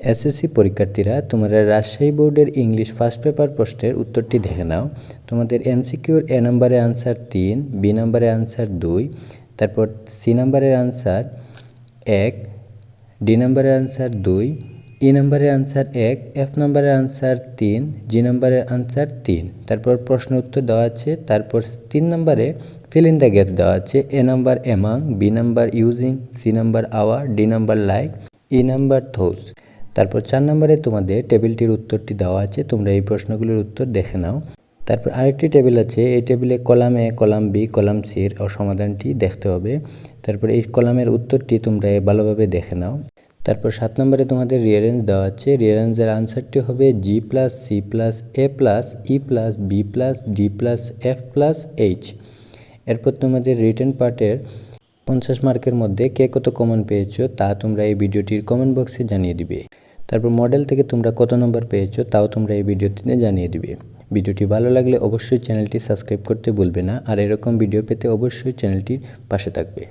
SSC পরীক্ষার্থীরা তোমরা রাজশাহী বোর্ডের ইংলিশ ফার্স্ট পেপার প্রশ্নের উত্তরটি দেখে নাও। তোমাদের এমসিকিউর এ নম্বরে আনসার তিন বি নম্বরে আনসার দুই, তারপর সি নম্বরের আনসার এক ডি নম্বরের আনসার দুই ই নম্বরের আনসার এক এফ নম্বরের আনসার তিন জি নম্বরের আনসার তিন। তারপর প্রশ্ন উত্তর দেওয়া আছে, তারপর তিন নম্বরে ফিল ইন দ্য গ্যাপ দেওয়া আছে A number among B number using C number our D number like E number those তারপর চার নম্বরে তোমাদের টেবিলটির উত্তরটি দেওয়া আছে, তোমরা এই প্রশ্নগুলির উত্তর দেখে নাও। তারপর আরেকটি টেবিল আছে, এই টেবিলে column A, column B, column সির সমাধানটি দেখতে হবে। তারপর এই কলামের উত্তরটি তোমরা ভালোভাবে দেখে নাও। তারপর সাত নম্বরে তোমাদের রিয়ারেঞ্জ দেওয়া আছে রিয়ারেঞ্জের আনসারটি হবে G plus C plus A plus E plus B plus D plus F plus H এরপর তোমাদের রিটার্ন পার্টের পঞ্চাশ মার্কের মধ্যে কে কত কমন পেয়েছ তা তোমরা এই ভিডিওটির কমেন্ট বক্সে জানিয়ে দিবে। তারপর মডেল থেকে তোমরা কত নম্বর পেয়েছ তাও তোমরা এই ভিডিওটিতে জানিয়ে দিবে। ভিডিওটি ভালো লাগলে অবশ্যই চ্যানেলটি সাবস্ক্রাইব করতে ভুলবে না। আর এরকম ভিডিও পেতে অবশ্যই চ্যানেলটির পাশে থাকবে।